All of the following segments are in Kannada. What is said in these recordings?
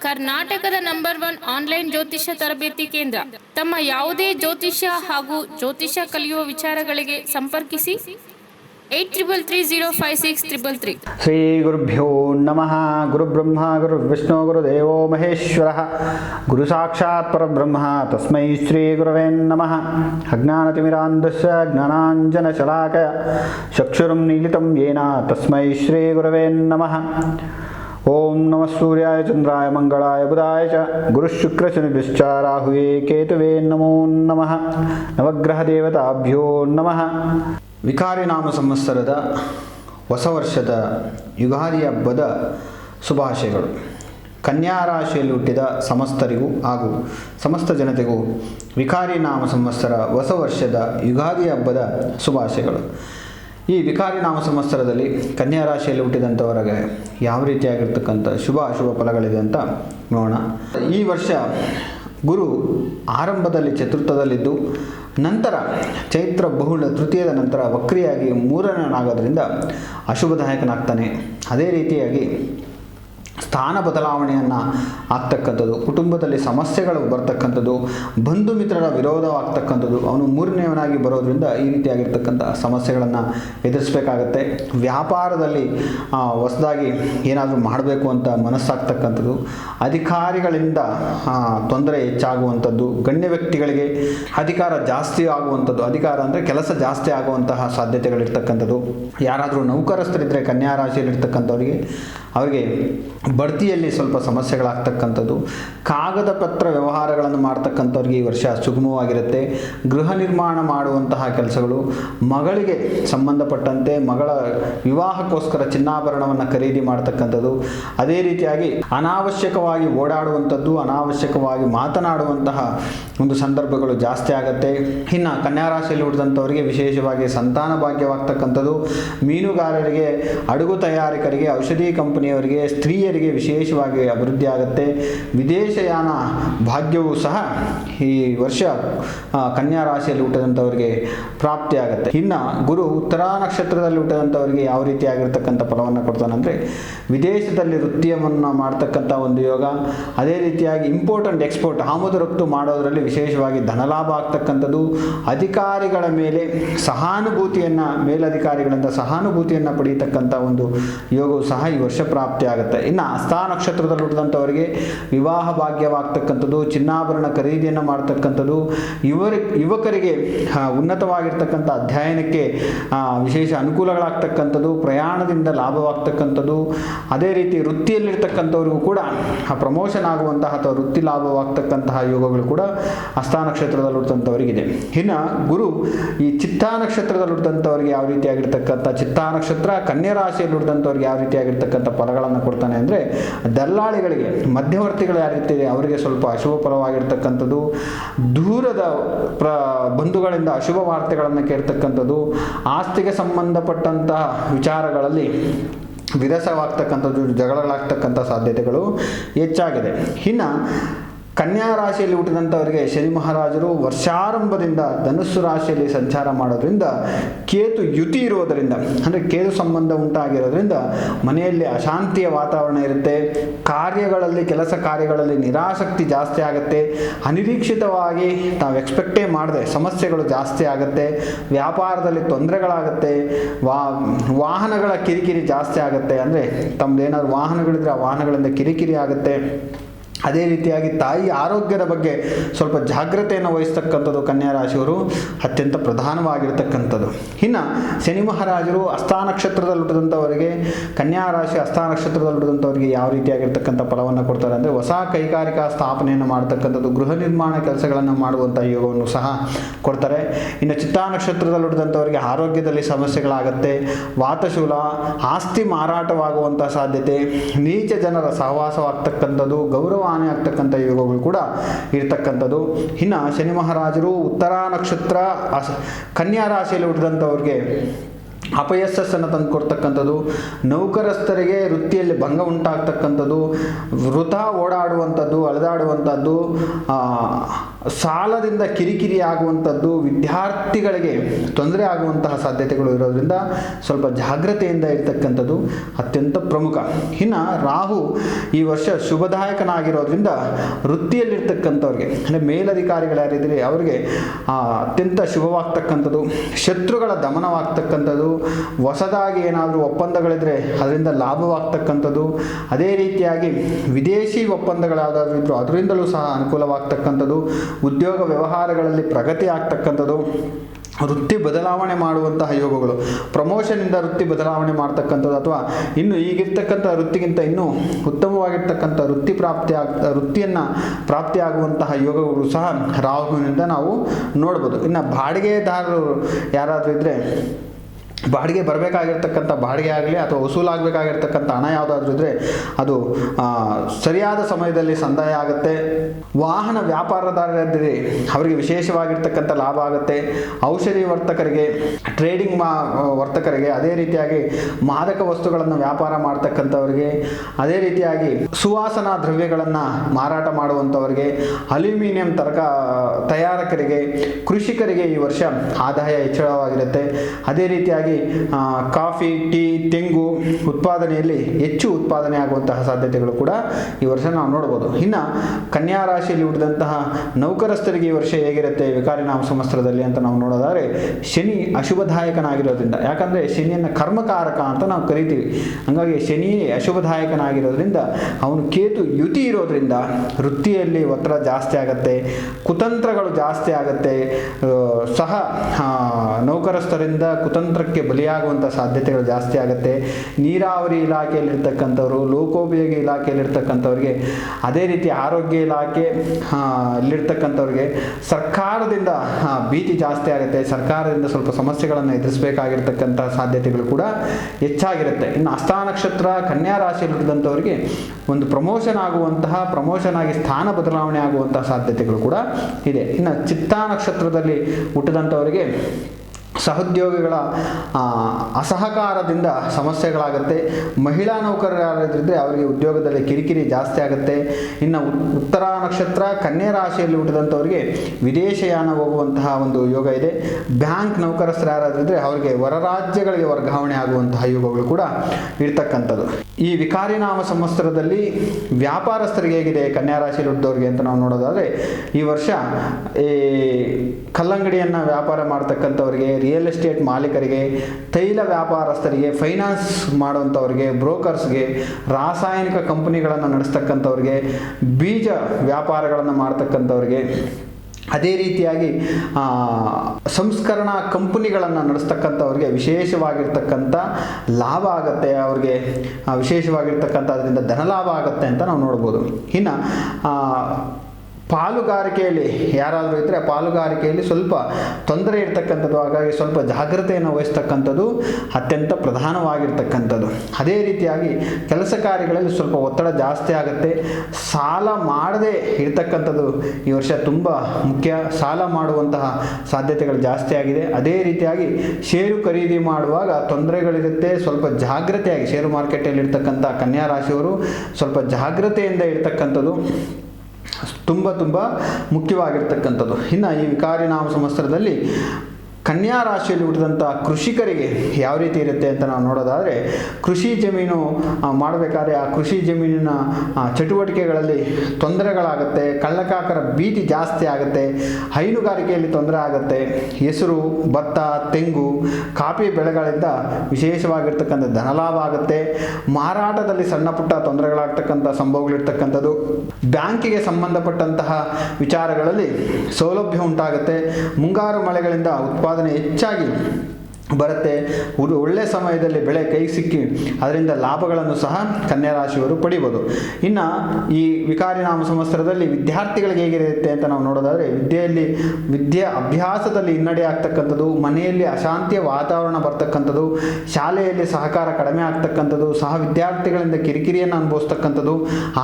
ಕರ್ನಾಟಕದ ನಂಬರ್ ಒನ್ ಆನ್ಲೈನ್ ಜ್ಯೋತಿಷ್ಯ ತರಬೇತಿ ಕೇಂದ್ರ. ತಮ್ಮ ಯಾವುದೇ ಜ್ಯೋತಿಷ್ಯ ಹಾಗೂ ಜ್ಯೋತಿಷ್ಯ ಕಲಿಯುವ ವಿಚಾರಗಳಿಗೆ ಸಂಪರ್ಕಿಸಿ eight triple three zero five six triple three Shri ಗುರುಭ್ಯೋ ನಮಃ. ಗುರುಬ್ರಹ್ಮ ಗುರುವಿಷ್ಣು ಗುರುದೇವೋ ಮಹೇಶ್ವರ. ಗುರು ಸಾಕ್ಷಾತ್ ಪರಬ್ರಹ್ಮ. ತಸ್ಮೈ ಶ್ರೀ ಗುರವೇ ನಮಃ. ಅಜ್ಞಾನತಿಮಿರಾಂಧಸ್ಯ ಜ್ಞಾನಾಂಜನಶಲಾಕಯ ಚಕ್ಷುರಂ ನೀಲಿತಂ ಯೇನ. ತಸ್ಮೈ ಶ್ರೀ ಗುರವೇ ನಮಃ. ಓಂ ನಮಃ ಸೂರ್ಯಾಯ ಚಂದ್ರಾಯ ಮಂಗಳಾಯ ಬುಧಾಯ ಚ. ಗುರುಶುಕ್ರಶನಿಭಿಶ್ಚ ರಾಹುವೇ ಕೇತುವೇ ನಮೋ ನಮಃ. ನವಗ್ರಹ ದೇವತಾಭ್ಯೋ ನಮಃ. ವಿಕಾರಿ ನಾಮ ಸಂವತ್ಸರದ ಹೊಸ ವರ್ಷದ ಯುಗಾದಿ ಹಬ್ಬದ ಶುಭಾಶಯಗಳು. ಕನ್ಯಾ ರಾಶಿಯಲ್ಲಿ ಹುಟ್ಟಿದ ಸಮಸ್ತರಿಗೂ ಹಾಗೂ ಸಮಸ್ತ ಜನತೆಗೂ ವಿಕಾರಿ ನಾಮ ಸಂವತ್ಸರ ಹೊಸ ವರ್ಷದ ಯುಗಾದಿ ಹಬ್ಬದ ಶುಭಾಶಯಗಳು. ಈ ವಿಕಾರಿ ನಾಮ ಸಂವತ್ಸರದಲ್ಲಿ ಕನ್ಯಾ ರಾಶಿಯಲ್ಲಿ ಹುಟ್ಟಿದಂಥವರಿಗೆ ಯಾವ ರೀತಿಯಾಗಿರ್ತಕ್ಕಂಥ ಶುಭ ಅಶುಭ ಫಲಗಳಿದೆ ಅಂತ ನೋಡೋಣ. ಈ ವರ್ಷ ಗುರು ಆರಂಭದಲ್ಲಿ ಚತುರ್ಥದಲ್ಲಿದ್ದು, ನಂತರ ಚೈತ್ರ ಬಹುಳ ತೃತೀಯದ ನಂತರ ವಕ್ರಿಯಾಗಿ ಮೂರನೇನಾಗೋದ್ರಿಂದ ಅಶುಭದಾಯಕನಾಗ್ತಾನೆ. ಅದೇ ರೀತಿಯಾಗಿ ಸ್ಥಾನ ಬದಲಾವಣೆಯನ್ನು ಆಗ್ತಕ್ಕಂಥದ್ದು, ಕುಟುಂಬದಲ್ಲಿ ಸಮಸ್ಯೆಗಳು ಬರ್ತಕ್ಕಂಥದ್ದು, ಬಂಧು ಮಿತ್ರರ ವಿರೋಧವಾಗ್ತಕ್ಕಂಥದ್ದು, ಅವನು ಮೂರನೇವನಾಗಿ ಬರೋದ್ರಿಂದ ಈ ರೀತಿಯಾಗಿರ್ತಕ್ಕಂಥ ಸಮಸ್ಯೆಗಳನ್ನು ಎದುರಿಸಬೇಕಾಗತ್ತೆ. ವ್ಯಾಪಾರದಲ್ಲಿ ಹೊಸದಾಗಿ ಏನಾದರೂ ಮಾಡಬೇಕು ಅಂತ ಮನಸ್ಸಾಗ್ತಕ್ಕಂಥದ್ದು, ಅಧಿಕಾರಿಗಳಿಂದ ತೊಂದರೆ ಹೆಚ್ಚಾಗುವಂಥದ್ದು, ಗಣ್ಯ ವ್ಯಕ್ತಿಗಳಿಗೆ ಅಧಿಕಾರ ಜಾಸ್ತಿ ಆಗುವಂಥದ್ದು, ಅಧಿಕಾರ ಅಂದರೆ ಕೆಲಸ ಜಾಸ್ತಿ ಆಗುವಂತಹ ಸಾಧ್ಯತೆಗಳಿರ್ತಕ್ಕಂಥದ್ದು. ಯಾರಾದರೂ ನೌಕರಸ್ಥರಿದ್ದರೆ ಕನ್ಯಾ ರಾಶಿಯಲ್ಲಿರ್ತಕ್ಕಂಥವ್ರಿಗೆ ಅವರಿಗೆ ಬಡ್ತಿಯಲ್ಲಿ ಸ್ವಲ್ಪ ಸಮಸ್ಯೆಗಳಾಗ್ತಕ್ಕಂಥದ್ದು. ಕಾಗದ ಪತ್ರ ವ್ಯವಹಾರಗಳನ್ನು ಮಾಡ್ತಕ್ಕಂಥವ್ರಿಗೆ ಈ ವರ್ಷ ಸುಗಮವಾಗಿರುತ್ತೆ. ಗೃಹ ನಿರ್ಮಾಣ ಮಾಡುವಂತಹ ಕೆಲಸಗಳು, ಮಗಳಿಗೆ ಸಂಬಂಧಪಟ್ಟಂತೆ ಮಗಳ ವಿವಾಹಕ್ಕೋಸ್ಕರ ಚಿನ್ನಾಭರಣವನ್ನು ಖರೀದಿ ಮಾಡ್ತಕ್ಕಂಥದ್ದು. ಅದೇ ರೀತಿಯಾಗಿ ಅನಾವಶ್ಯಕವಾಗಿ ಓಡಾಡುವಂಥದ್ದು, ಅನಾವಶ್ಯಕವಾಗಿ ಮಾತನಾಡುವಂತಹ ಒಂದು ಸಂದರ್ಭಗಳು ಜಾಸ್ತಿ ಆಗುತ್ತೆ. ಇನ್ನು ಕನ್ಯಾ ರಾಶಿಯಲ್ಲಿ ಹುಟ್ಟಿದಂಥವರಿಗೆ ವಿಶೇಷವಾಗಿ ಸಂತಾನ ಭಾಗ್ಯವಾಗ್ತಕ್ಕಂಥದ್ದು. ಮೀನುಗಾರರಿಗೆ, ಅಡುಗು ತಯಾರಿಕರಿಗೆ, ಔಷಧಿ ಕಂಪನಿಯವರಿಗೆ, ಸ್ತ್ರೀಯರಿಗೆ ವಿಶೇಷವಾಗಿ ಅಭಿವೃದ್ಧಿ ಆಗುತ್ತೆ. ವಿದೇಶಯಾನ ಭಾಗ್ಯವೂ ಸಹ ಈ ವರ್ಷ ಕನ್ಯಾ ರಾಶಿಯಲ್ಲಿ ಹುಟ್ಟದಂಥವರಿಗೆ ಪ್ರಾಪ್ತಿಯಾಗುತ್ತೆ ಇನ್ನು ಗುರು ಉತ್ತರ ನಕ್ಷತ್ರದಲ್ಲಿ ಹುಟ್ಟದಂಥವರಿಗೆ ಯಾವ ರೀತಿ ರೀತಿಯಾಗಿರ್ತಕ್ಕಂಥ ಫಲವನ್ನು ಕೊಡ್ತಾನಂದರೆ, ವಿದೇಶದಲ್ಲಿ ವೃತ್ತಿಯವನ್ನು ಮಾಡ್ತಕ್ಕಂಥ ಒಂದು ಯೋಗ, ಅದೇ ರೀತಿಯಾಗಿ ಇಂಪೋರ್ಟ್ ಎಕ್ಸ್ಪೋರ್ಟ್ ಆಮದು ರಫ್ತು ಮಾಡೋದರಲ್ಲಿ ವಿಶೇಷವಾಗಿ ಧನಲಾಭ ಆಗ್ತಕ್ಕಂಥದ್ದು, ಅಧಿಕಾರಿಗಳ ಮೇಲೆ ಸಹಾನುಭೂತಿಯನ್ನು, ಮೇಲಧಿಕಾರಿಗಳಿಂದ ಸಹಾನುಭೂತಿಯನ್ನು ಪಡೆಯತಕ್ಕಂಥ ಒಂದು ಯೋಗವು ಸಹ ಈ ವರ್ಷ ಪ್ರಾಪ್ತಿ ಆಗುತ್ತೆ. ಇನ್ನು ಆಸ್ಥಾ ನಕ್ಷತ್ರದಲ್ಲಿ ಹುಟ್ಟಿದಂಥವರಿಗೆ ವಿವಾಹ ಭಾಗ್ಯವಾಗ್ತಕ್ಕಂಥದ್ದು, ಚಿನ್ನಾಭರಣ ಖರೀದಿಯನ್ನು ಮಾಡ್ತಕ್ಕಂಥದ್ದು ಇವರ ಯುವಕರಿಗೆ ಉನ್ನತವಾಗಿರ್ತಕ್ಕಂಥ ಅಧ್ಯಯನಕ್ಕೆ ವಿಶೇಷ ಅನುಕೂಲಗಳಾಗ್ತಕ್ಕಂಥದ್ದು, ಪ್ರಯಾಣದಿಂದ ಲಾಭವಾಗ್ತಕ್ಕಂಥದ್ದು, ಅದೇ ರೀತಿ ವೃತ್ತಿಯಲ್ಲಿರ್ತಕ್ಕಂಥವ್ರಿಗೂ ಕೂಡ ಪ್ರಮೋಷನ್ ಆಗುವಂತಹ ಅಥವಾ ವೃತ್ತಿ ಲಾಭವಾಗ್ತಕ್ಕಂತಹ ಯೋಗಗಳು ಕೂಡ ಹಸ್ತಾ ನಕ್ಷತ್ರದಲ್ಲಿ ಹುಟ್ಟಿದಂಥವರಿಗಿದೆ. ಇನ್ನು ಗುರು ಈ ಚಿತ್ತಾ ನಕ್ಷತ್ರದಲ್ಲಿ ಹುಟ್ಟಿದಂಥವರಿಗೆ ಯಾವ ರೀತಿಯಾಗಿರ್ತಕ್ಕಂಥ, ಚಿತ್ತಾ ನಕ್ಷತ್ರ ಕನ್ಯಾ ರಾಶಿಯಲ್ಲಿ ಹುಟ್ಟಿದಂಥವ್ರಿಗೆ ಯಾವ ರೀತಿಯಾಗಿರ್ತಕ್ಕಂಥ ಫಲಗಳನ್ನು ಕೊಡ್ತಾನೆ ಅಂದರೆ ದಲ್ಲಾಳಿಗಳಿಗೆ, ಮಧ್ಯವರ್ತಿಗಳು ಯಾರಿರ್ತೀವಿ ರೀತಿ ಅವರಿಗೆ ಸ್ವಲ್ಪ ಅಶುಭ ಫಲವಾಗಿರ್ತಕ್ಕಂಥದ್ದು, ದೂರದ ಪ್ರ, ಬಂಧುಗಳಿಂದ ಅಶುಭ ವಾರ್ತೆಗಳನ್ನು ಕೇಳ್ತಕ್ಕಂಥದ್ದು, ಆಸ್ತಿಗೆ ಸಂಬಂಧಪಟ್ಟಂತಹ ವಿಚಾರಗಳಲ್ಲಿ ವಿರಸವಾಗ್ತಕ್ಕಂಥದ್ದು, ಜಗಳಗಳಾಗ್ತಕ್ಕಂಥ ಸಾಧ್ಯತೆಗಳು ಹೆಚ್ಚಾಗಿದೆ. ಇನ್ನು ಕನ್ಯಾ ರಾಶಿಯಲ್ಲಿ ಹುಟ್ಟಿದಂಥವರಿಗೆ ಶನಿ ಮಹಾರಾಜರು ವರ್ಷಾರಂಭದಿಂದ ಧನುಸ್ಸು ರಾಶಿಯಲ್ಲಿ ಸಂಚಾರ ಮಾಡೋದ್ರಿಂದ ಕೇತು ಯುತಿ ಇರೋದರಿಂದ ಅಂದರೆ ಕೇತು ಸಂಬಂಧ ಉಂಟಾಗಿರೋದ್ರಿಂದ ಮನೆಯಲ್ಲಿ ಅಶಾಂತಿಯ ವಾತಾವರಣ ಇರುತ್ತೆ, ಕಾರ್ಯಗಳಲ್ಲಿ, ಕೆಲಸ ಕಾರ್ಯಗಳಲ್ಲಿ ನಿರಾಸಕ್ತಿ ಜಾಸ್ತಿ ಆಗುತ್ತೆ, ಅನಿರೀಕ್ಷಿತವಾಗಿ ನಾವು ಎಕ್ಸ್ಪೆಕ್ಟೇ ಮಾಡದೆ ಸಮಸ್ಯೆಗಳು ಜಾಸ್ತಿ ಆಗುತ್ತೆ, ವ್ಯಾಪಾರದಲ್ಲಿ ತೊಂದರೆಗಳಾಗುತ್ತೆ, ವಾ, ವಾಹನಗಳ ಕಿರಿಕಿರಿ ಜಾಸ್ತಿ ಆಗುತ್ತೆ, ಅಂದರೆ ತಮ್ಮದೇನಾದ್ರು ವಾಹನಗಳಿದ್ರೆ ಆ ವಾಹನಗಳಿಂದ ಕಿರಿಕಿರಿ ಆಗುತ್ತೆ. ಅದೇ ರೀತಿಯಾಗಿ ತಾಯಿ ಆರೋಗ್ಯದ ಬಗ್ಗೆ ಸ್ವಲ್ಪ ಜಾಗ್ರತೆಯನ್ನು ವಹಿಸ್ತಕ್ಕಂಥದ್ದು ಕನ್ಯಾ ರಾಶಿಯವರು ಅತ್ಯಂತ ಪ್ರಧಾನವಾಗಿರ್ತಕ್ಕಂಥದ್ದು. ಇನ್ನು ಶನಿ ಮಹಾರಾಜರು ಹಸ್ತಾ ನಕ್ಷತ್ರದಲ್ಲಿ ಹುಟ್ಟಿದಂಥವರಿಗೆ ಕನ್ಯಾ ರಾಶಿ ಹಸ್ತಾ ನಕ್ಷತ್ರದಲ್ಲಿ ಹುಟ್ಟಿದಂಥವರಿಗೆ ಯಾವ ರೀತಿಯಾಗಿರ್ತಕ್ಕಂಥ ಫಲವನ್ನು ಕೊಡ್ತಾರೆ ಅಂದರೆ ಹೊಸ ಕೈಗಾರಿಕಾ ಸ್ಥಾಪನೆಯನ್ನು ಮಾಡ್ತಕ್ಕಂಥದ್ದು, ಗೃಹ ನಿರ್ಮಾಣ ಕೆಲಸಗಳನ್ನು ಮಾಡುವಂಥ ಯೋಗವನ್ನು ಸಹ ಕೊಡ್ತಾರೆ. ಇನ್ನು ಚಿತ್ತಾ ನಕ್ಷತ್ರದಲ್ಲಿ ಹುಟ್ಟಿದಂಥವರಿಗೆ ಆರೋಗ್ಯದಲ್ಲಿ ಸಮಸ್ಯೆಗಳಾಗತ್ತೆ, ವಾತಶೂಲ, ಆಸ್ತಿ ಮಾರಾಟವಾಗುವಂಥ ಸಾಧ್ಯತೆ, ನೀಚ ಜನರ ಸಹವಾಸವಾಗ್ತಕ್ಕಂಥದ್ದು, ಗೌರವ ಹಾನಿ ಆಗ್ತಕ್ಕಂಥ ಯೋಗಗಳು ಕೂಡ ಇರ್ತಕ್ಕಂಥದ್ದು. ಇನ್ನು ಶನಿ ಮಹಾರಾಜರು ಉತ್ತರ ನಕ್ಷತ್ರ ಕನ್ಯಾ ರಾಶಿಯಲ್ಲಿ ಹುಟ್ಟಿದಂಥವ್ರಿಗೆ ಅಪಯಸ್ಸನ್ನು ತಂದು ಕೊಡ್ತಕ್ಕಂಥದ್ದು. ನೌಕರಸ್ಥರಿಗೆ ವೃತ್ತಿಯಲ್ಲಿ ಭಂಗ ಉಂಟಾಗ್ತಕ್ಕಂಥದ್ದು. ವೃಥ ಓಡಾಡುವಂಥದ್ದು ಅಲೆದಾಡುವಂಥದ್ದು ಆ, ಸಾಲದಿಂದ ಕಿರಿಕಿರಿ ಆಗುವಂಥದ್ದು ವಿದ್ಯಾರ್ಥಿಗಳಿಗೆ ತೊಂದರೆ ಆಗುವಂತಹ ಸಾಧ್ಯತೆಗಳು ಇರೋದ್ರಿಂದ ಸ್ವಲ್ಪ ಜಾಗ್ರತೆಯಿಂದ ಇರ್ತಕ್ಕಂಥದ್ದು ಅತ್ಯಂತ ಪ್ರಮುಖ. ಇನ್ನು ರಾಹು ಈ ವರ್ಷ ಶುಭದಾಯಕನಾಗಿರೋದ್ರಿಂದ ವೃತ್ತಿಯಲ್ಲಿರ್ತಕ್ಕಂಥವ್ರಿಗೆ, ಅಂದರೆ ಮೇಲಧಿಕಾರಿಗಳು ಯಾರಿದ್ರೆ ಅವರಿಗೆ ಅತ್ಯಂತ ಶುಭವಾಗ್ತಕ್ಕಂಥದ್ದು, ಶತ್ರುಗಳ ದಮನವಾಗ್ತಕ್ಕಂಥದ್ದು, ಹೊಸದಾಗಿ ಏನಾದರೂ ಒಪ್ಪಂದಗಳಿದ್ರೆ ಅದರಿಂದ ಲಾಭವಾಗ್ತಕ್ಕಂಥದ್ದು, ಅದೇ ರೀತಿಯಾಗಿ ವಿದೇಶಿ ಒಪ್ಪಂದಗಳಾದರೂ ಅದರಿಂದಲೂ ಸಹ ಅನುಕೂಲವಾಗ್ತಕ್ಕಂಥದ್ದು ಉದ್ಯೋಗ ವ್ಯವಹಾರಗಳಲ್ಲಿ ಪ್ರಗತಿ ಆಗ್ತಕ್ಕಂಥದ್ದು, ವೃತ್ತಿ ಬದಲಾವಣೆ ಮಾಡುವಂತಹ ಯೋಗಗಳು ಪ್ರಮೋಷನಿಂದ ವೃತ್ತಿ ಬದಲಾವಣೆ ಮಾಡ್ತಕ್ಕಂಥದ್ದು ಅಥವಾ ಇನ್ನು ಈಗಿರ್ತಕ್ಕಂಥ ವೃತ್ತಿಗಿಂತ ಇನ್ನೂ ಉತ್ತಮವಾಗಿರ್ತಕ್ಕಂಥ ವೃತ್ತಿ ಪ್ರಾಪ್ತಿ ಆಗ್, ವೃತ್ತಿಯನ್ನು ಪ್ರಾಪ್ತಿಯಾಗುವಂತಹ ಯೋಗಗಳು ಸಹ ರಾಹುವಿನಿಂದ ನಾವು ನೋಡ್ಬೋದು. ಇನ್ನು ಬಾಡಿಗೆದಾರರು ಯಾರಾದರೂ ಇದ್ದರೆ ಬಾಡಿಗೆ ಬರಬೇಕಾಗಿರ್ತಕ್ಕಂಥ ಬಾಡಿಗೆ ಆಗಲಿ ಅಥವಾ ವಸೂಲಾಗಬೇಕಾಗಿರ್ತಕ್ಕಂಥ ಹಣ ಯಾವುದಾದ್ರೂ ಇದ್ದರೆ ಅದು ಸರಿಯಾದ ಸಮಯದಲ್ಲಿ ಸಂದಾಯ ಆಗುತ್ತೆ. ವಾಹನ ವ್ಯಾಪಾರದಾರರಿದ್ದರೆ ಅವರಿಗೆ ವಿಶೇಷವಾಗಿರ್ತಕ್ಕಂಥ ಲಾಭ ಆಗುತ್ತೆ. ಔಷಧಿ ವರ್ತಕರಿಗೆ ಟ್ರೇಡಿಂಗ್ ಮಾ ವರ್ತಕರಿಗೆ ಅದೇ ರೀತಿಯಾಗಿ ಮಾದಕ ವಸ್ತುಗಳನ್ನು ವ್ಯಾಪಾರ ಮಾಡ್ತಕ್ಕಂಥವ್ರಿಗೆ, ಅದೇ ರೀತಿಯಾಗಿ ಸುವಾಸನಾ ದ್ರವ್ಯಗಳನ್ನು ಮಾರಾಟ ಮಾಡುವಂಥವ್ರಿಗೆ, ಅಲ್ಯೂಮಿನಿಯಂ ತರಕ ತಯಾರಕರಿಗೆ, ಕೃಷಿಕರಿಗೆ ಈ ವರ್ಷ ಆದಾಯ ಹೆಚ್ಚಳವಾಗಿರುತ್ತೆ. ಅದೇ ರೀತಿಯಾಗಿ ಆ, ಕಾಫಿ ಟೀ ತೆಂಗು ಉತ್ಪಾದನೆಯಲ್ಲಿ ಹೆಚ್ಚು ಉತ್ಪಾದನೆ ಆಗುವಂತಹ ಸಾಧ್ಯತೆಗಳು ಕೂಡ ಈ ವರ್ಷ ನಾವು ನೋಡ್ಬೋದು. ಇನ್ನು ಕನ್ಯಾ ರಾಶಿಯಲ್ಲಿ ಹುಟ್ಟಿದಂತಹ ನೌಕರಸ್ಥರಿಗೆ ಈ ವರ್ಷ ಹೇಗಿರುತ್ತೆ ವಿಕಾರಿನಾಮ ಸಂವತ್ಸರದಲ್ಲಿ ಅಂತ ನಾವು ನೋಡೋದಾದ್ರೆ ಶನಿ ಅಶುಭದಾಯಕನಾಗಿರೋದ್ರಿಂದ ಯಾಕಂದರೆ ಶನಿಯನ್ನು ಕರ್ಮಕಾರಕ ಅಂತ ನಾವು ಕರಿತೀವಿ. ಹಂಗಾಗಿ ಶನಿಯೇ ಅಶುಭದಾಯಕನಾಗಿರೋದ್ರಿಂದ ಅವನು ಕೇತು ಯುತಿ ಇರೋದ್ರಿಂದ ವೃತ್ತಿಯಲ್ಲಿ ಒತ್ತಡ ಜಾಸ್ತಿ ಆಗುತ್ತೆ ಕುತಂತ್ರಗಳು ಜಾಸ್ತಿ ಆಗುತ್ತೆ ಸಹ ನೌಕರಸ್ಥರಿಂದ ಕುತಂತ್ರಕ್ಕೆ ಬಲಿಯಾಗುವಂಥ ಸಾಧ್ಯತೆಗಳು ಜಾಸ್ತಿ ಆಗುತ್ತೆ. ನೀರಾವರಿ ಇಲಾಖೆಯಲ್ಲಿರ್ತಕ್ಕಂಥವ್ರು, ಲೋಕೋಪಯೋಗಿ ಇಲಾಖೆಯಲ್ಲಿರ್ತಕ್ಕಂಥವ್ರಿಗೆ, ಅದೇ ರೀತಿ ಆರೋಗ್ಯ ಇಲಾಖೆ ಇಲ್ಲಿರ್ತಕ್ಕಂಥವ್ರಿಗೆ ಸರ್ಕಾರದಿಂದ ಭೀತಿ ಜಾಸ್ತಿ ಆಗುತ್ತೆ. ಸರ್ಕಾರದಿಂದ ಸ್ವಲ್ಪ ಸಮಸ್ಯೆಗಳನ್ನು ಎದುರಿಸಬೇಕಾಗಿರ್ತಕ್ಕಂಥ ಸಾಧ್ಯತೆಗಳು ಕೂಡ ಹೆಚ್ಚಾಗಿರುತ್ತೆ. ಇನ್ನು ಹಸ್ತ ನಕ್ಷತ್ರ, ಕನ್ಯಾ ರಾಶಿಯಲ್ಲಿ ಹುಟ್ಟಿದಂಥವ್ರಿಗೆ ಒಂದು ಪ್ರಮೋಷನ್ ಆಗುವಂತಹ, ಪ್ರಮೋಷನ್ ಆಗಿ ಸ್ಥಾನ ಬದಲಾವಣೆ ಆಗುವಂತಹ ಸಾಧ್ಯತೆಗಳು ಕೂಡ ಇದೆ. ಇನ್ನು ಚಿತ್ತಾ ನಕ್ಷತ್ರದಲ್ಲಿ ಹುಟ್ಟಿದಂಥವರಿಗೆ ಸಹೋದ್ಯೋಗಿಗಳ ಅಸಹಕಾರದಿಂದ ಸಮಸ್ಯೆಗಳಾಗುತ್ತೆ. ಮಹಿಳಾ ನೌಕರರಾಗಿದ್ದರೆ ಅವರಿಗೆ ಉದ್ಯೋಗದಲ್ಲಿ ಕಿರಿಕಿರಿ ಜಾಸ್ತಿ ಆಗುತ್ತೆ. ಇನ್ನು ಉತ್- ಉತ್ತರ ನಕ್ಷತ್ರ, ಕನ್ಯಾ ರಾಶಿಯಲ್ಲಿ ಹುಟ್ಟಿದಂಥವ್ರಿಗೆ ವಿದೇಶಯಾನ ಹೋಗುವಂತಹ ಒಂದು ಯೋಗ ಇದೆ. ಬ್ಯಾಂಕ್ ನೌಕರಸ್ಥರು ಯಾರಾದ್ರಿದ್ರೆ ಅವರಿಗೆ ಹೊರ ರಾಜ್ಯಗಳಿಗೆ ವರ್ಗಾವಣೆ ಆಗುವಂತಹ ಯೋಗಗಳು ಕೂಡ ಇರ್ತಕ್ಕಂಥದ್ದು. ಈ ವಿಕಾರಿನಾಮ ಸಂವತ್ಸರದಲ್ಲಿ ವ್ಯಾಪಾರಸ್ಥರಿಗೆ ಹೇಗಿದೆ ಕನ್ಯಾ ರಾಶಿಯಲ್ಲಿ ಹುಟ್ಟಿದವ್ರಿಗೆ ಅಂತ ನಾವು ನೋಡೋದಾದರೆ, ಈ ವರ್ಷ ಈ ಕಲ್ಲಂಗಡಿಯನ್ನು ವ್ಯಾಪಾರ ಮಾಡ್ತಕ್ಕಂಥವ್ರಿಗೆ ರಿಯಲ್ ಎಸ್ಟೇಟ್ ಮಾಲೀಕರಿಗೆ, ತೈಲ ವ್ಯಾಪಾರಸ್ಥರಿಗೆ ಫೈನಾನ್ಸ್ ಮಾಡುವಂಥವ್ರಿಗೆ ಬ್ರೋಕರ್ಸ್ಗೆ ರಾಸಾಯನಿಕ ಕಂಪನಿಗಳನ್ನು ನಡೆಸ್ತಕ್ಕಂಥವ್ರಿಗೆ, ಬೀಜ ವ್ಯಾಪಾರಗಳನ್ನು ಮಾಡ್ತಕ್ಕಂಥವ್ರಿಗೆ, ಅದೇ ರೀತಿಯಾಗಿ ಸಂಸ್ಕರಣಾ ಕಂಪನಿಗಳನ್ನು ನಡೆಸ್ತಕ್ಕಂಥವ್ರಿಗೆ ವಿಶೇಷವಾಗಿರ್ತಕ್ಕಂಥ ಲಾಭ ಆಗುತ್ತೆ ಅವ್ರಿಗೆ. ವಿಶೇಷವಾಗಿರ್ತಕ್ಕಂಥ ಅದರಿಂದ ಧನಲಾಭ ಆಗುತ್ತೆ ಅಂತ ನಾವು ನೋಡ್ಬೋದು. ಇನ್ನು ಪಾಲುಗಾರಿಕೆಯಲ್ಲಿ ಯಾರಾದರೂ ಇದ್ದರೆ ಪಾಲುಗಾರಿಕೆಯಲ್ಲಿ ಸ್ವಲ್ಪ ತೊಂದರೆ ಇರ್ತಕ್ಕಂಥದ್ದು, ಹಾಗಾಗಿ ಸ್ವಲ್ಪ ಜಾಗ್ರತೆಯನ್ನು ವಹಿಸ್ತಕ್ಕಂಥದ್ದು ಅತ್ಯಂತ ಪ್ರಧಾನವಾಗಿರ್ತಕ್ಕಂಥದ್ದು. ಅದೇ ರೀತಿಯಾಗಿ ಕೆಲಸ ಕಾರ್ಯಗಳಲ್ಲಿ ಸ್ವಲ್ಪ ಒತ್ತಡ ಜಾಸ್ತಿ ಆಗುತ್ತೆ. ಸಾಲ ಮಾಡದೇ ಇರ್ತಕ್ಕಂಥದ್ದು ಈ ವರ್ಷ ತುಂಬ ಮುಖ್ಯ. ಸಾಲ ಮಾಡುವಂತಹ ಸಾಧ್ಯತೆಗಳು ಜಾಸ್ತಿ ಆಗಿದೆ. ಅದೇ ರೀತಿಯಾಗಿ ಷೇರು ಖರೀದಿ ಮಾಡುವಾಗ ತೊಂದರೆಗಳಿರುತ್ತೆ. ಸ್ವಲ್ಪ ಜಾಗ್ರತೆಯಾಗಿ, ಷೇರು ಮಾರ್ಕೆಟಲ್ಲಿ ಇರ್ತಕ್ಕಂಥ ಕನ್ಯಾ ರಾಶಿಯವರು ಸ್ವಲ್ಪ ಜಾಗ್ರತೆಯಿಂದ ಇರ್ತಕ್ಕಂಥದ್ದು. ತುಂಬ ತುಂಬ ಮುಖ್ಯವಾಗಿರ್ತಕ್ಕಂಥದ್ದು. ಇನ್ನು ಈ ವಿಕಾರಿನಾಮ ಸಂವತ್ಸರದಲ್ಲಿ ಕನ್ಯಾ ರಾಶಿಯಲ್ಲಿ ಹುಟ್ಟಿದಂಥ ಕೃಷಿಕರಿಗೆ ಯಾವ ರೀತಿ ಇರುತ್ತೆ ಅಂತ ನಾವು ನೋಡೋದಾದರೆ, ಕೃಷಿ ಜಮೀನು ಮಾಡಬೇಕಾದ್ರೆ ಆ ಕೃಷಿ ಜಮೀನಿನ ಚಟುವಟಿಕೆಗಳಲ್ಲಿ ತೊಂದರೆಗಳಾಗುತ್ತೆ, ಕಳ್ಳಕಾಕರ ಭೀತಿ ಜಾಸ್ತಿ ಆಗುತ್ತೆ, ಹೈನುಗಾರಿಕೆಯಲ್ಲಿ ತೊಂದರೆ ಆಗುತ್ತೆ, ಹೆಸರು, ಭತ್ತ, ತೆಂಗು, ಕಾಫಿ ಬೆಳೆಗಳಿಂದ ವಿಶೇಷವಾಗಿರ್ತಕ್ಕಂಥ ಧನಲಾಭ ಆಗುತ್ತೆ, ಮಾರಾಟದಲ್ಲಿ ಸಣ್ಣ ಪುಟ್ಟ ತೊಂದರೆಗಳಾಗ್ತಕ್ಕಂಥ ಸಂಭವಗಳಿರ್ತಕ್ಕಂಥದ್ದು, ಬ್ಯಾಂಕಿಗೆ ಸಂಬಂಧಪಟ್ಟಂತಹ ವಿಚಾರಗಳಲ್ಲಿ ಸೌಲಭ್ಯ ಉಂಟಾಗುತ್ತೆ, ಮುಂಗಾರು ಮಳೆಗಳಿಂದ ಉತ್ಪಾದನೆ ಹೆಚ್ಚಾಗಿ ಬರುತ್ತೆ. ಒಳ್ಳೆ ಸಮಯದಲ್ಲಿ ಬೆಳೆ ಕೈ ಸಿಕ್ಕಿ ಅದರಿಂದ ಲಾಭಗಳನ್ನು ಸಹ ಕನ್ಯಾ ರಾಶಿಯವರು ಪಡಿಬೋದು. ಇನ್ನು ಈ ವಿಕಾರಿನಾಮ ಸಂವತ್ಸರದಲ್ಲಿ ವಿದ್ಯಾರ್ಥಿಗಳಿಗೆ ಹೇಗಿರುತ್ತೆ ಅಂತ ನಾವು ನೋಡೋದಾದರೆ, ವಿದ್ಯೆಯಲ್ಲಿ ವಿದ್ಯೆ ಅಭ್ಯಾಸದಲ್ಲಿ ಹಿನ್ನಡೆ ಆಗ್ತಕ್ಕಂಥದ್ದು, ಮನೆಯಲ್ಲಿ ಅಶಾಂತಿಯ ವಾತಾವರಣ ಬರ್ತಕ್ಕಂಥದ್ದು, ಶಾಲೆಯಲ್ಲಿ ಸಹಕಾರ ಕಡಿಮೆ ಆಗ್ತಕ್ಕಂಥದ್ದು, ಸಹ ವಿದ್ಯಾರ್ಥಿಗಳಿಂದ ಕಿರಿಕಿರಿಯನ್ನು ಅನುಭವಿಸ್ತಕ್ಕಂಥದ್ದು,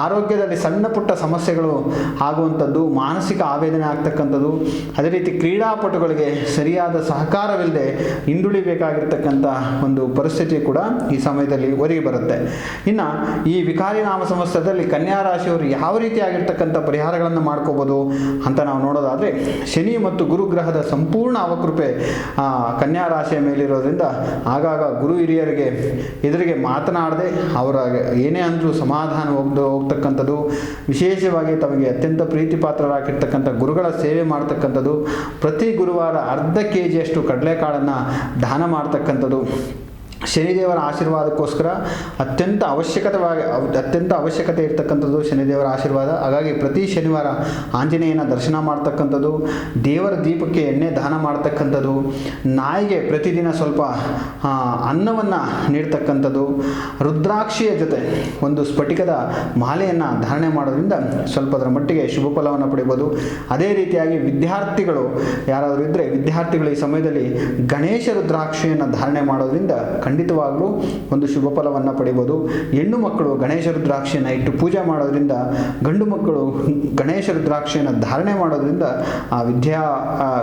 ಆರೋಗ್ಯದಲ್ಲಿ ಸಣ್ಣ ಪುಟ್ಟ ಸಮಸ್ಯೆಗಳು ಆಗುವಂಥದ್ದು, ಮಾನಸಿಕ ಆವೇದನೆ ಆಗ್ತಕ್ಕಂಥದ್ದು, ಅದೇ ರೀತಿ ಕ್ರೀಡಾಪಟುಗಳಿಗೆ ಸರಿಯಾದ ಸಹಕಾರವಿಲ್ಲದೆ ಹಿಂದುಳಿ ಉಳಿಬೇಕಾಗಿರ್ತಕ್ಕಂಥ ಒಂದು ಪರಿಸ್ಥಿತಿ ಕೂಡ ಈ ಸಮಯದಲ್ಲಿ ಒದಗಿ ಬರುತ್ತೆ. ಇನ್ನು ಈ ವಿಕಾರಿ ನಾಮ ಸಂವತ್ಸರದಲ್ಲಿ ಕನ್ಯಾ ರಾಶಿಯವರು ಯಾವ ರೀತಿಯಾಗಿರ್ತಕ್ಕಂಥ ಪರಿಹಾರಗಳನ್ನು ಮಾಡ್ಕೋಬೋದು ಅಂತ ನಾವು ನೋಡೋದಾದರೆ ಶನಿ ಮತ್ತು ಗುರುಗ್ರಹದ ಸಂಪೂರ್ಣ ಅವಕೃಪೆ ಕನ್ಯಾ ರಾಶಿಯ ಮೇಲಿರೋದ್ರಿಂದ ಆಗಾಗ ಗುರು ಹಿರಿಯರಿಗೆ ಎದುರಿಗೆ ಮಾತನಾಡದೆ ಅವರ ಏನೇ ಅಂದರೂ ಸಮಾಧಾನ ಹೋಗ್ದು, ಹೋಗ್ತಕ್ಕಂಥದ್ದು, ವಿಶೇಷವಾಗಿ ತಮಗೆ ಅತ್ಯಂತ ಪ್ರೀತಿ ಪಾತ್ರರಾಗಿರ್ತಕ್ಕಂಥ ಗುರುಗಳ ಸೇವೆ ಮಾಡ್ತಕ್ಕಂಥದ್ದು, ಪ್ರತಿ ಗುರುವಾರ ಅರ್ಧ ಕೆ ಜಿಯಷ್ಟು ಕಡಲೆಕಾಳನ್ನು ದಾನ ಮಾಡ್ತಕ್ಕಂಥದ್ದು. ಶನಿದೇವರ ಆಶೀರ್ವಾದಕ್ಕೋಸ್ಕರ ಅತ್ಯಂತ ಅವಶ್ಯಕತೆವಾಗಿ ಅತ್ಯಂತ ಅವಶ್ಯಕತೆ ಇರ್ತಕ್ಕಂಥದ್ದು ಶನಿದೇವರ ಆಶೀರ್ವಾದ. ಹಾಗಾಗಿ ಪ್ರತಿ ಶನಿವಾರ ಆಂಜನೇಯನ ದರ್ಶನ ಮಾಡ್ತಕ್ಕಂಥದ್ದು, ದೇವರ ದೀಪಕ್ಕೆ ಎಣ್ಣೆ ದಾನ ಮಾಡ್ತಕ್ಕಂಥದ್ದು, ನಾಯಿಗೆ ಪ್ರತಿದಿನ ಸ್ವಲ್ಪ ಅನ್ನವನ್ನು ನೀಡ್ತಕ್ಕಂಥದ್ದು, ರುದ್ರಾಕ್ಷಿಯ ಜೊತೆ ಒಂದು ಸ್ಫಟಿಕದ ಮಾಲೆಯನ್ನು ಧಾರಣೆ ಮಾಡೋದ್ರಿಂದ ಸ್ವಲ್ಪದರ ಮಟ್ಟಿಗೆ ಶುಭ ಫಲವನ್ನು ಪಡಿಬೋದು. ಅದೇ ರೀತಿಯಾಗಿ ವಿದ್ಯಾರ್ಥಿಗಳು, ಯಾರಾದರೂ ಇದ್ದರೆ ವಿದ್ಯಾರ್ಥಿಗಳು ಈ ಸಮಯದಲ್ಲಿ ಗಣೇಶ ರುದ್ರಾಕ್ಷಿಯನ್ನು ಧಾರಣೆ ಮಾಡೋದ್ರಿಂದ ಖಂಡಿತವಾಗ್ಲೂ ಒಂದು ಶುಭ ಫಲವನ್ನು ಪಡಿಬೋದು. ಹೆಣ್ಣು ಮಕ್ಕಳು ಗಣೇಶ ರುದ್ರಾಕ್ಷಿಯನ್ನು ಇಟ್ಟು ಪೂಜೆ ಮಾಡೋದ್ರಿಂದ, ಗಂಡು ಮಕ್ಕಳು ಗಣೇಶ ರುದ್ರಾಕ್ಷಿಯನ್ನು ಧಾರಣೆ ಮಾಡೋದ್ರಿಂದ ಆ ವಿದ್ಯಾ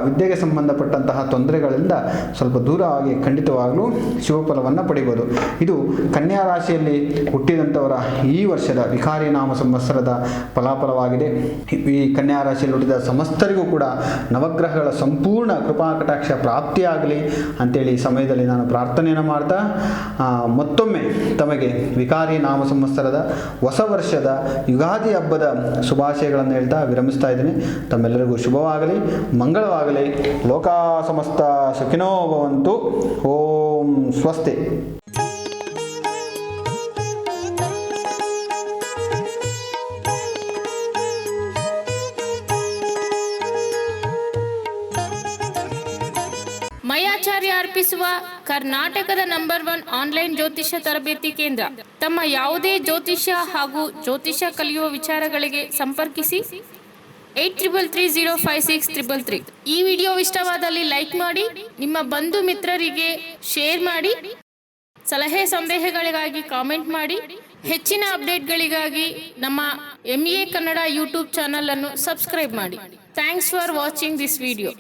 ವಿದ್ಯೆಗೆ ಸಂಬಂಧಪಟ್ಟಂತಹ ತೊಂದರೆಗಳಿಂದ ಸ್ವಲ್ಪ ದೂರ ಆಗಿ ಖಂಡಿತವಾಗಲೂ ಶುಭ ಫಲವನ್ನು ಪಡಿಬೋದು. ಇದು ಕನ್ಯಾ ರಾಶಿಯಲ್ಲಿ ಹುಟ್ಟಿದಂಥವರ ಈ ವರ್ಷದ ವಿಕಾರಿ ನಾಮ ಸಂವತ್ಸರದ ಫಲಾಫಲವಾಗಿದೆ. ಈ ಕನ್ಯಾ ರಾಶಿಯಲ್ಲಿ ಹುಟ್ಟಿದ ಸಮಸ್ತರಿಗೂ ಕೂಡ ನವಗ್ರಹಗಳ ಸಂಪೂರ್ಣ ಕೃಪಾ ಕಟಾಕ್ಷ ಪ್ರಾಪ್ತಿಯಾಗಲಿ ಅಂತೇಳಿ ಈ ಸಮಯದಲ್ಲಿ ನಾನು ಪ್ರಾರ್ಥನೆಯನ್ನು ಮಾಡ್ತಾ ಮತ್ತೊಮ್ಮೆ ತಮಗೆ ವಿಕಾರಿ ನಾಮ ಸಂವತ್ಸರದ ಹೊಸ ವರ್ಷದ ಯುಗಾದಿ ಹಬ್ಬದ ಶುಭಾಶಯಗಳನ್ನು ಹೇಳ್ತಾ ವಿರಮಿಸ್ತಾ ಇದ್ದೀನಿ. ತಮ್ಮೆಲ್ಲರಿಗೂ ಶುಭವಾಗಲಿ, ಮಂಗಳವಾಗಲಿ. ಲೋಕ ಸಮಸ್ತ ಸುಖಿನೋ ಭವಂತು. ಓಂ ಸ್ವಸ್ತಿ. ಮಯಾಚಾರ್ಯ ಅರ್ಪಿಸುವ ಕರ್ನಾಟಕದ ನಂಬರ್ ಒನ್ ಆನ್ಲೈನ್ ಜ್ಯೋತಿಷ್ಯ ತರಬೇತಿ ಕೇಂದ್ರ. ತಮ್ಮ ಯಾವುದೇ ಜ್ಯೋತಿಷ್ಯ ಹಾಗೂ ಜ್ಯೋತಿಷ್ಯ ಕಲಿಯುವ ವಿಚಾರಗಳಿಗೆ ಸಂಪರ್ಕಿಸಿ eight triple three zero five six triple three. ಈ ವಿಡಿಯೋ ಇಷ್ಟವಾದಲ್ಲಿ ಲೈಕ್ ಮಾಡಿ, ನಿಮ್ಮ ಬಂಧು ಮಿತ್ರರಿಗೆ ಶೇರ್ ಮಾಡಿ, ಸಲಹೆ ಸಂದೇಹಗಳಿಗಾಗಿ ಕಾಮೆಂಟ್ ಮಾಡಿ, ಹೆಚ್ಚಿನ ಅಪ್ಡೇಟ್ಗಳಿಗಾಗಿ ನಮ್ಮ M A Kannada YouTube channel ಅನ್ನು ಸಬ್ಸ್ಕ್ರೈಬ್ ಮಾಡಿ. Thanks for watching this video